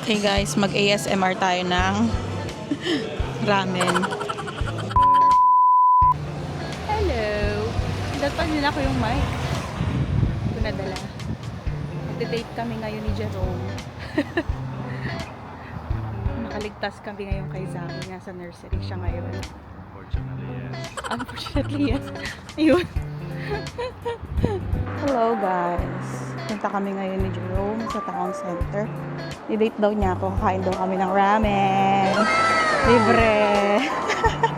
Hey guys, mag-ASMR tayo ng ramen. Hello! Dapat nila ko yung mic. Ito nadala. Magde-date kami ngayon ni Jerome. Nakaligtas kami ngayon kay Zaki. Nasa nursery siya ngayon. Unfortunately, yes. Unfortunately, yes. Ayun. Hello guys. Punta kami ngayon ni Jerome sa town center. I-date daw niya ako. Kain daw kami ng ramen. Libre.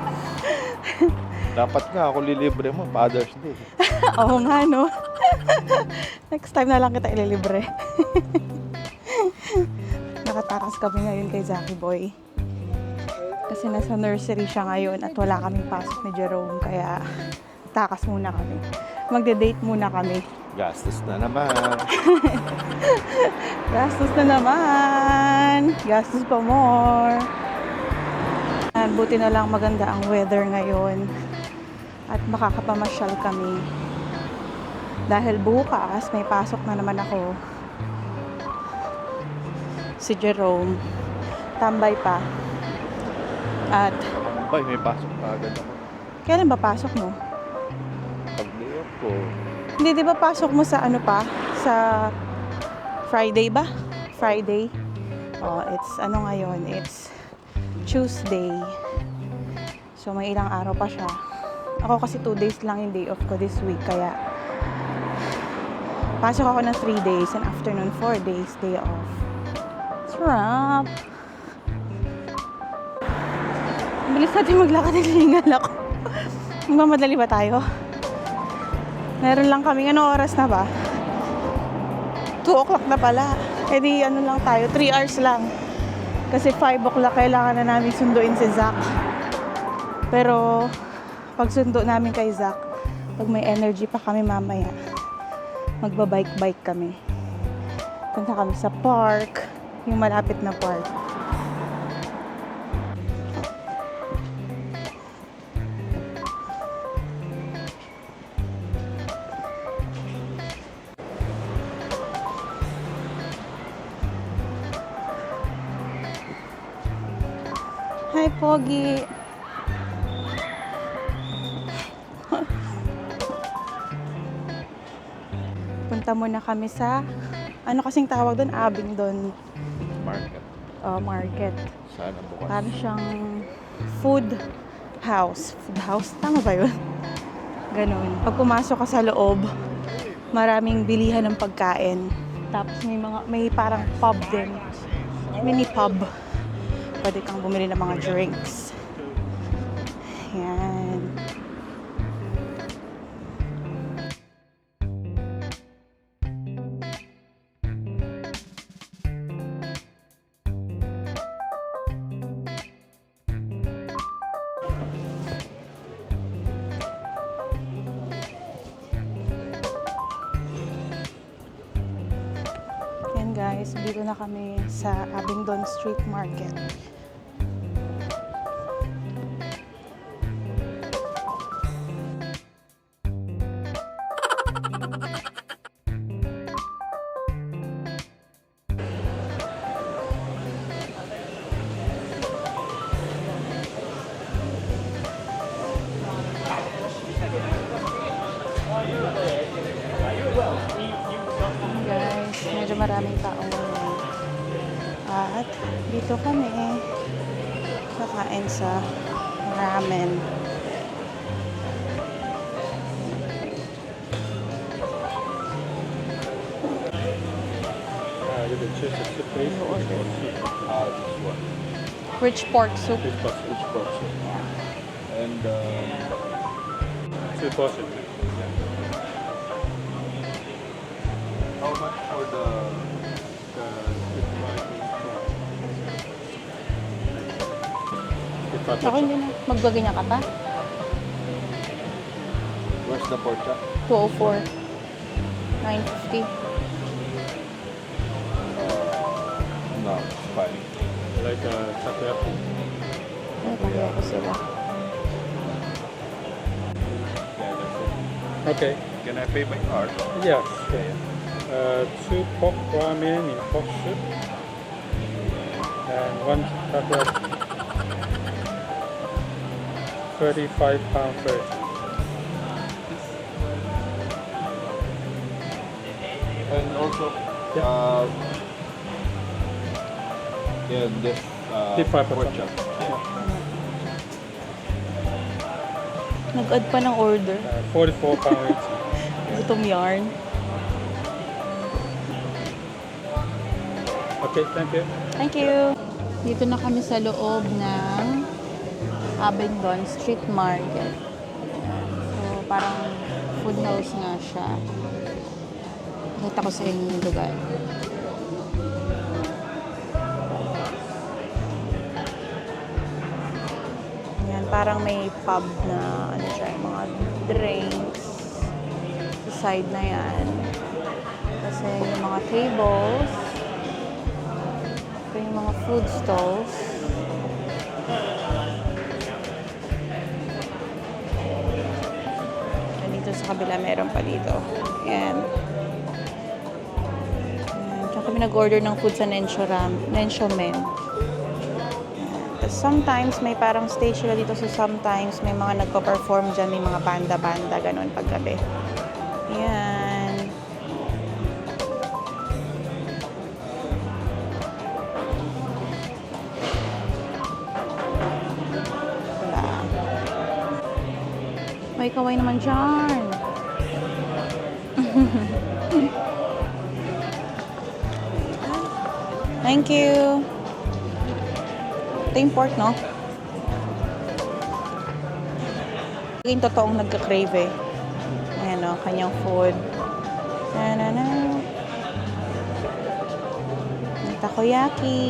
Dapat nga ako lilibre mo, Father's Day. Oo nga, no? Next time na lang kita ililibre. Nakatakas kami ngayon kay Zaki Boy. Kasi nasa nursery siya ngayon at wala kaming pasok ni Jerome. Kaya takas muna kami. Magde-date muna kami. Gastos na naman. Gastos na naman. Gastos pa more. At buti na lang maganda ang weather ngayon. At makakapamasyal kami. Dahil bukas, may pasok na naman ako. Si Jerome. Tambay pa. At Bay, may pasok pa agad ako. kailan ba pasok mo? Pag day off ko, Hindi, di ba pasok mo sa ano pa? Sa Friday ba? Friday? Oh, it's ano ngayon? It's Tuesday. So, may ilang araw pa siya. Ako kasi two days lang yung day off ko this week. Kaya, pasok ako ng three days and after nun, four days day off. Sarap! Bilis natin maglakad ng lingal ako. Magmamadali ba tayo? Meron lang kami. Anong oras na ba? 2 o'clock na pala. E di ano lang tayo, 3 hours lang. Kasi 5 o'clock kailangan na namin sunduin si Zach. Pero pag sundo namin kay Zach, pag may energy pa kami mamaya, magbabike-bike kami. Punta kami sa park, yung malapit na park. Hi, Pogi. Punta muna kami sa, ano kasing tawag doon? Abingdon market. uh, Market. Sana bukas. Para siyang food house. Food house? Tama ba yun? Ganun. Pag pumasok ka sa loob, maraming bilihan ng pagkain. Tapos may mga, may parang pub din. Mini pub. Pwede kang bumili ng mga drinks. Yan. Yan guys, dito na kami sa Abingdon Street Market. Maraming tao ngayon. At dito kami kakain sa ramen. Ah, choose a soup. Ah. Rich pork soup. And um, two portion. Ako hindi na. Magbaganya ka pa? Where's the pork chop? 204. 950. No, it's fine. Like a takoyaki. Ay, kaya ko sila. Yeah, that's it. Okay. Can I pay by card? Yes. Uh, two pork ramen in pork soup. and one chocolate 35 pound per. And also, Yeah. uh, yeah, this uh, Deep fried pork chop. Nag-add pa ng order. Uh, 44 pound each. Gutom yarn. Okay, thank you. Thank you. Dito na kami sa loob ng Abingdon Street Market. So, parang food house nga siya. Nakita ko sa inyo yung lugar. Ayan, parang may pub na ano siya, mga drinks sa side na yan. Kasi yung mga tables, ito yung mga food stalls. Dito sa kabila, meron pa dito. Ayan. Tsaka kami nag-order ng food sa Nensho, Ram, Nensho Men. Sometimes, may parang stage sila dito. So sometimes, may mga nagpa-perform dyan. May mga banda-banda, ganun paggabi. Ayan. May kaway naman dyan. Thank you. Ito yung pork, no? Yung totoong nagka-crave eh. Ayan o, kanyang food. Na-na-na. May Takoyaki.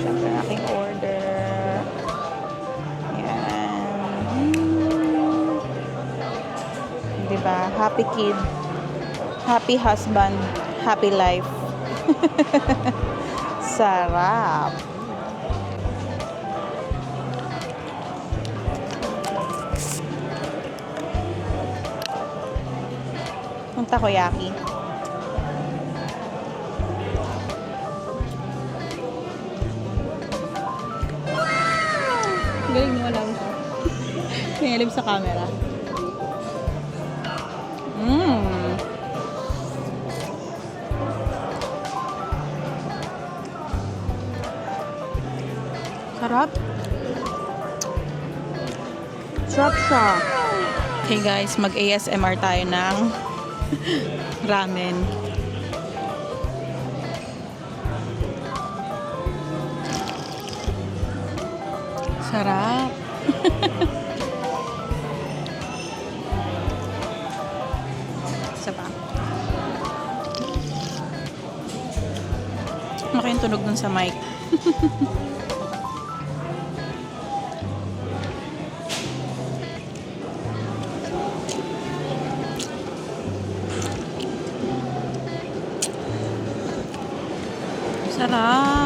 Siyempre, aking order. Ayan. Hmm. Diba? Happy kid. Happy husband. Happy life. Sarap. Ang takoyaki. Galing mo lang. Nangyalib sa camera. Mmm. Sarap. Sarap siya. Okay guys, mag-ASMR tayo ng ramen. Sarap. Isa pa. Maki yung tunog dun sa mic. Sarap. Guys,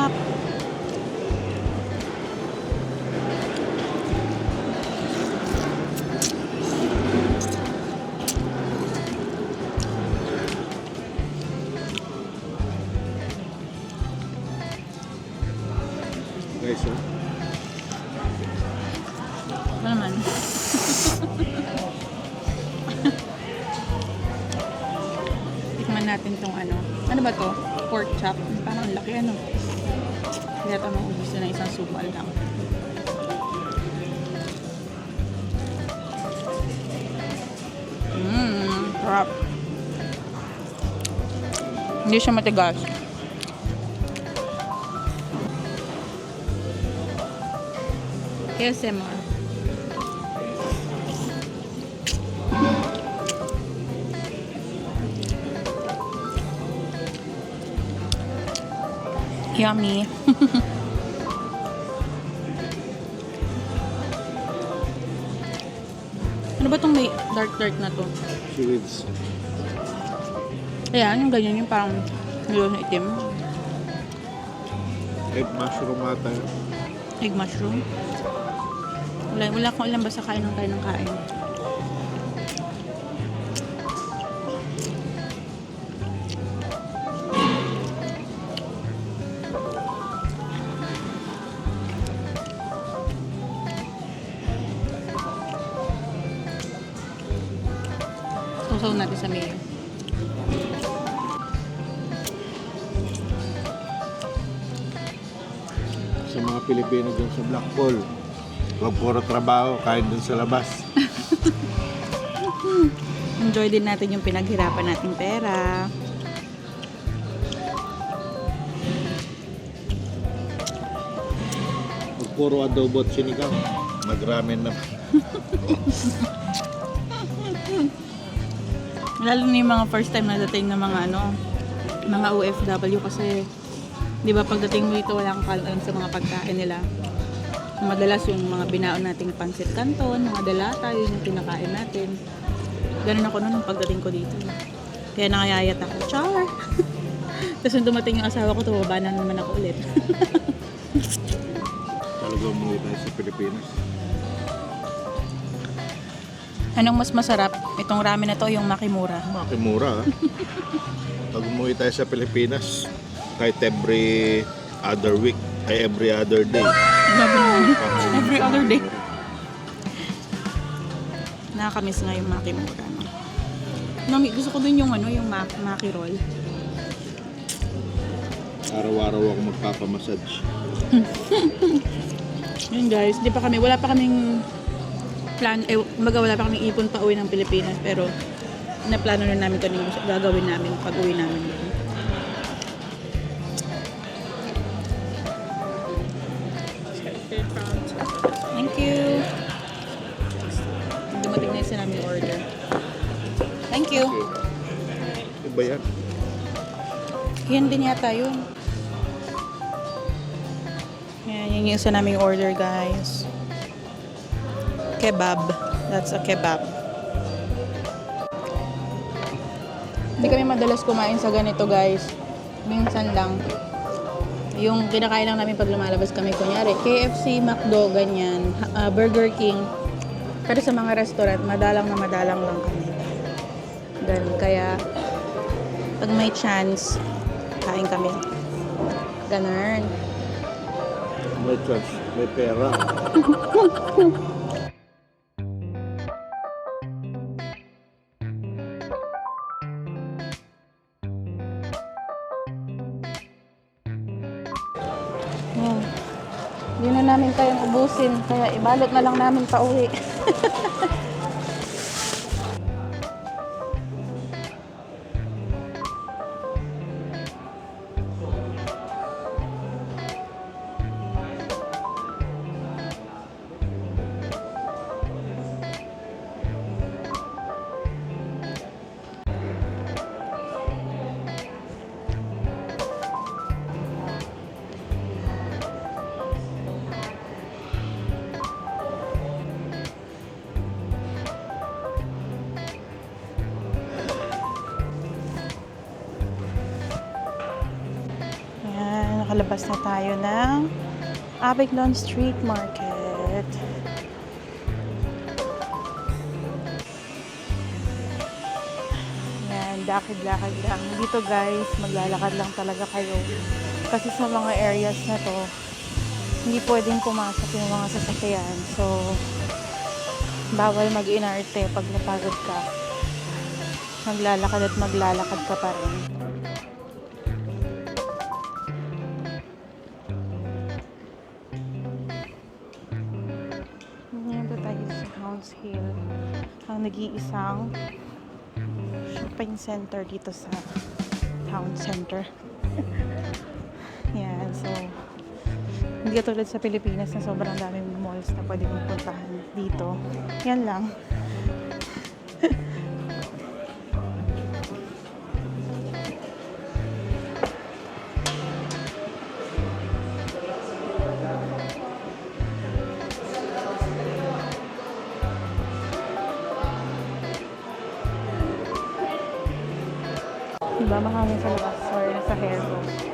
Mmm, sarap. Hindi siya matigas. ASMR. Yummy. ba tong may dark dark na to? seaweeds. Ayan, yung ganyan yung parang nilo na itim. Egg mushroom ata yun. Egg mushroom. Wala, wala akong alam basta kain ng kain ng kain. Sausaw natin sa mayo. Sa mga Pilipino dyan sa Blackpool, huwag puro trabaho, kain dun sa labas. Enjoy din natin yung pinaghirapan nating pera. Huwag puro adobo at sinigang. Magramen na. Lalo na yung mga first time na dating ng mga ano, mga OFW kasi 'di ba pagdating mo dito wala kang kalam sa mga pagkain nila. Madalas yung mga binaon nating pansit canton, mga dalata, yun yung pinakain natin. Ganun ako noon pagdating ko dito. Kaya nakayayat ako, char! Tapos nung dumating yung asawa ko, tumaba na naman ako ulit. Talaga umuwi tayo sa Pilipinas. Anong mas masarap? Itong ramen na to, yung makimura. Makimura ha. Pag umuwi tayo sa Pilipinas, kahit every other week, ay every other day. Grabe naman. Every other day. Nakakamiss nga yung makimura. No? Nami, gusto ko din yung ano, yung mak maki roll. Araw-araw ako magpapamassage. Yun guys, di pa kami, wala pa kaming plan, eh, kumbaga wala pa kaming ipon pa uwi ng Pilipinas, pero naplano na namin gusto- gagawin namin pag uwi namin dito. Thank you. Dumating na yung sinaming order. Thank you. Iba yan. Yan din yata yun. Yan, yun yung isa order, guys. Kebab. That's a kebab. Hindi kami madalas kumain sa ganito, guys. Minsan lang. Yung kinakain lang namin pag lumalabas kami, kunyari, KFC, McDo, ganyan, ah, Burger King. Pero sa mga restaurant, madalang na madalang lang kami. Ganun. Kaya, pag may chance, kain kami. Ganun. May chance, may pera. ubusin, kaya ibalot na lang namin pa uwi. Nakalabas na tayo ng Avignon Street Market. Yan, lakad-lakad lang. Dito guys, maglalakad lang talaga kayo. Kasi sa mga areas na to, hindi pwedeng pumasok yung mga sasakyan. So, bawal mag-inarte pag napagod ka. Maglalakad at maglalakad ka pa rin. Hill. Ang nag-iisang shopping center dito sa town center. Yan, so hindi katulad sa Pilipinas na sobrang daming malls na pwede mong puntahan dito. Yan lang. Diba mahangin sa labas or sa hair.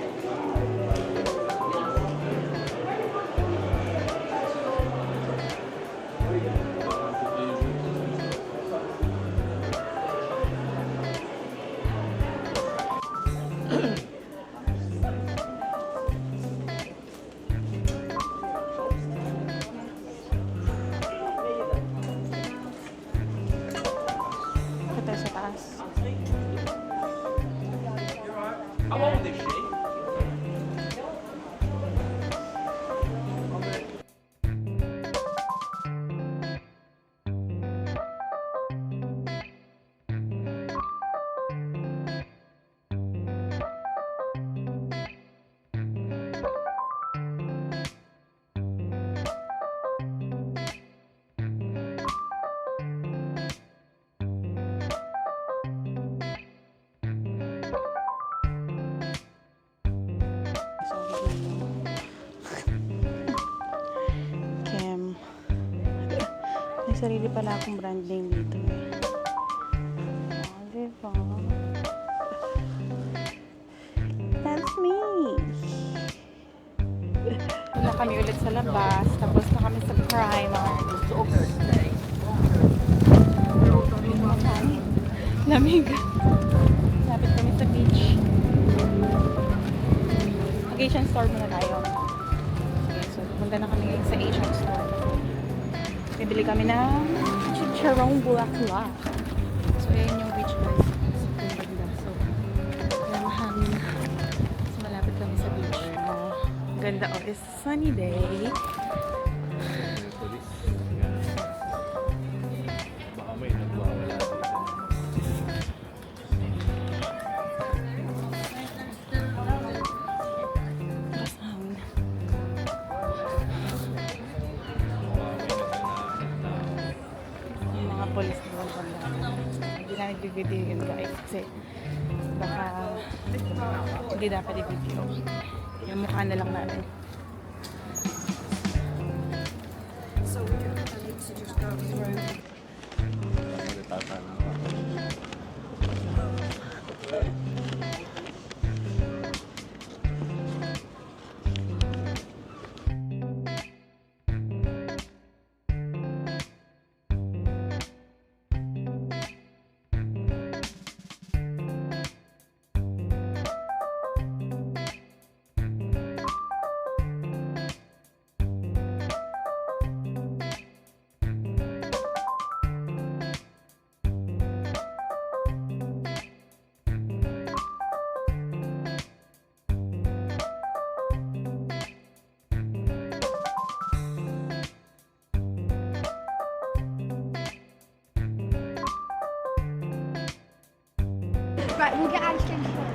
Sarili pala akong brand name dito eh. Oh, diba? That's me! Na kami ulit sa labas, tapos na kami sa Primark. Lamig. Lapit kami sa beach. Mag-Asian store muna tayo. Okay, so punta na kami sa Asian store. Bibili kami ng chicharong bulaklak. So, ayan yung beach guys. So, kaya mahangin. So, malapit kami sa beach. Oh, ganda. Oh, it's sunny day. Bibideo yun guys. Kasi baka hindi dapat i-video. Yung mukha na lang namin. Right, we'll get ice cream.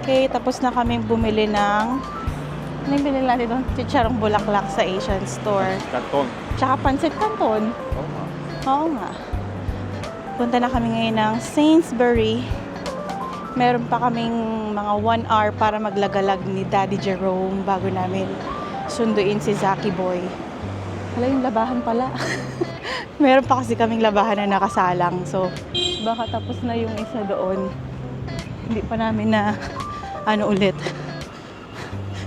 Okay, tapos na kami bumili ng ano yung binili natin doon? Chicharong bulaklak sa Asian store. Kanton. Tsaka pancit canton. Oo nga. Oo nga. Punta na kami ngayon ng Sainsbury. Meron pa kaming mga one hour para maglagalag ni Daddy Jerome bago namin sunduin si Zaki Boy. Wala yung labahan pala. Meron pa kasi kaming labahan na nakasalang. So, baka tapos na yung isa doon. Hindi pa namin na ano ulit.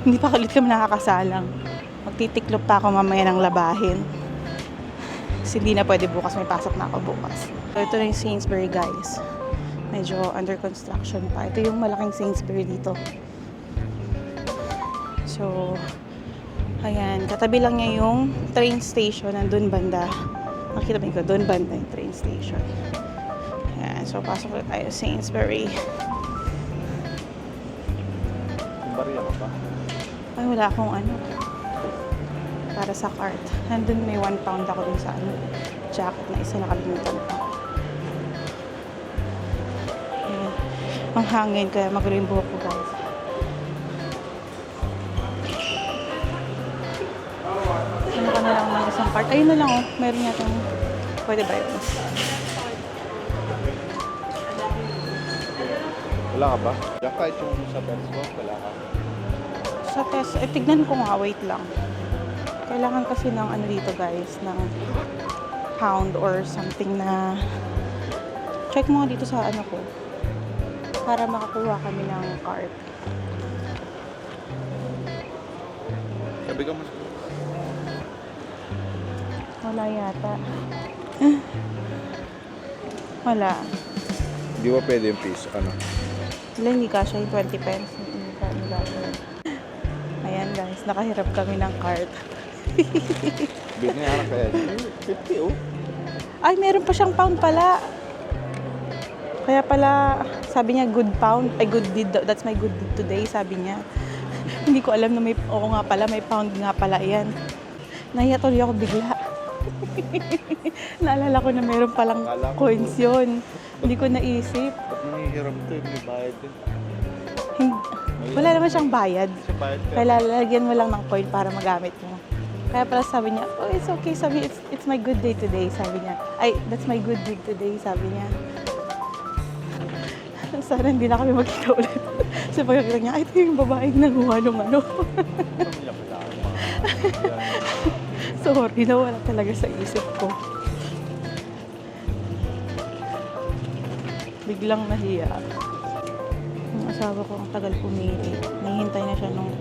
Hindi pa ulit kami nakakasalang. Magtitiklop pa ako mamaya ng labahin. Kasi hindi na pwede bukas. May pasok na ako bukas. So, ito na yung Sainsbury, guys. Medyo under construction pa. Ito yung malaking Sainsbury dito. So, ayan. Katabi lang niya yung train station. Nandun banda. Makita mo ko, doon banda yung train station. Ayan. So, pasok ulit tayo sa Sainsbury. Bariya ka pa? Ay, wala akong ano. Para sa cart. Nandun may one pound ako dun sa ano. Jacket na isa nakalimutan ko. Ayan. Ang hangin kaya yung buhok ko guys. Ano ka na lang ng isang cart? Ayun na lang oh. Meron yata. Pwede ba yun? Wala ka ba? Kahit yung sa Tesco, wala ka. Sa test, eh, tignan ko nga, wait lang. Kailangan kasi ng ano dito guys, ng pound or something na check mo dito sa ano ko para makakuha kami ng card. Sabi ka mo. Wala yata. Wala. Di ba pwede yung piece? Ano? Wala, hindi kasha yung 20 pence. Hindi hindi kasha. Nakahirap kami ng card. Binayaran kaya. 50 oh. Ay, meron pa siyang pound pala. Kaya pala, sabi niya, good pound, ay good deed, that's my good deed today, sabi niya. Hindi ko alam na may, oo nga pala, may pound nga pala yan. Nahiya tuloy ako bigla. Naalala ko na meron palang Akala ko- coins yun. Hindi ko naisip. Ba't nangihiram to? May bayad din. Wala naman siyang bayad. Bayad ka. Kaya lalagyan mo lang ng coin para magamit mo. Kaya pala sabi niya, oh, it's okay. Sabi it's, it's my good day today. Sabi niya, ay, that's my good deed today. Sabi niya. Sana hindi na kami magkita ulit. Sa pagkakita niya, ito yung babaeng nanguha nung ano. Sorry, nawala talaga sa isip ko. Biglang nahiya. Asawa ko ang tagal pumili. Nihintay na siya nung...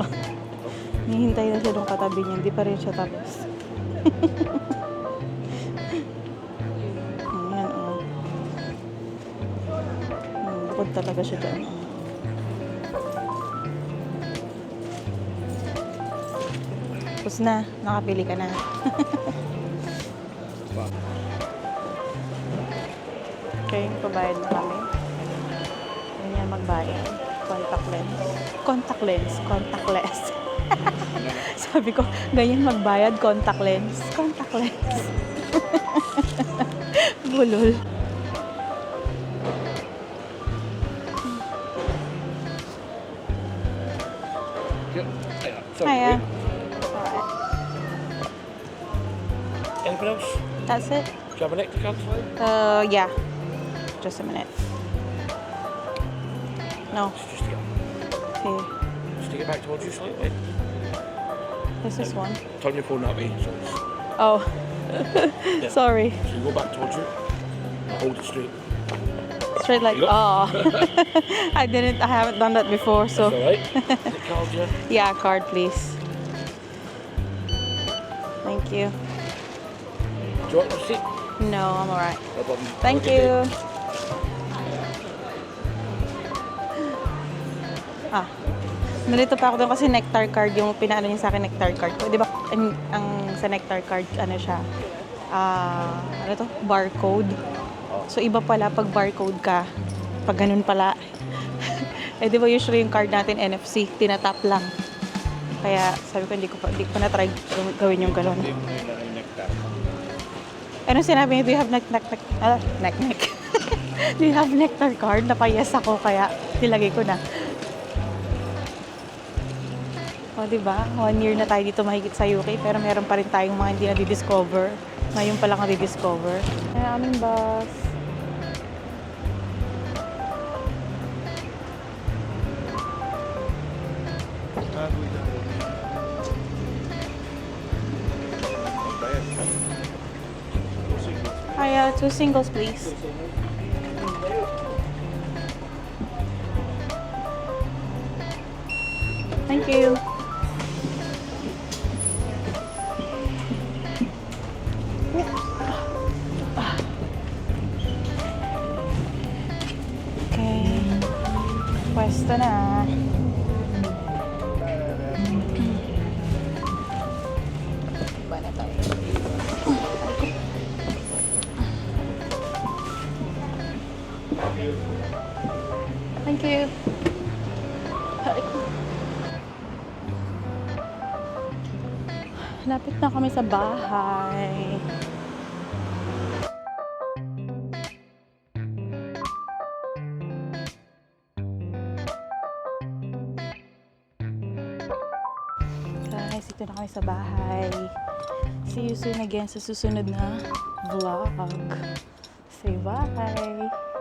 Nihintay na siya nung katabi niya. Hindi pa rin siya tapos. Ayan, oh. Hmm, bukod talaga siya dyan. oh. Tapos na. Nakapili ka na. Okay, pabayad na kami. Magbayad. Contact lens. Contact lens. Contact lens. Sabi ko, ganyan magbayad. Contact lens. Contact lens. Bulol. Alright. Anything else? That's it. Do you have an extra card? Uh, yeah. Just a minute. No. Just to get, Here. just to get back towards you slightly. This is one. Turn your phone that way. So, it's- Oh. Sorry. so you go back towards you. Hold it straight. Straight like, You oh. Ah. I didn't, I haven't done that before, so. right. Is it card, yeah? Yeah, card, please. Thank you. Do you want a receipt? No, I'm alright. No problem. Thank Have a good day. you. Ah. Nalito pa ako doon kasi nectar card yung pinaano niya sa akin nectar card. 'Di ba? Ang, ang sa nectar card ano siya? Ah, ano to? Barcode. So iba pala pag barcode ka. Pag ganun pala. eh di ba usually yung card natin NFC, tinatap lang. Kaya sabi ko hindi ko pa hindi ko na try gawin yung ganun. Ano sinabi niya? Do you have neck, neck, neck, ah, neck, neck. Do you have nectar card? Napayas ako kaya nilagay ko na. O, di ba? One year na tayo dito mahigit sa UK pero meron pa rin tayong mga hindi na-discover. Ngayon pa lang na-discover. Ay, aming bus. Uh, two singles, please. Thank you. Pwesto na. Thank you. Lapit na kami sa bahay. Again sa susunod na vlog. Say bye!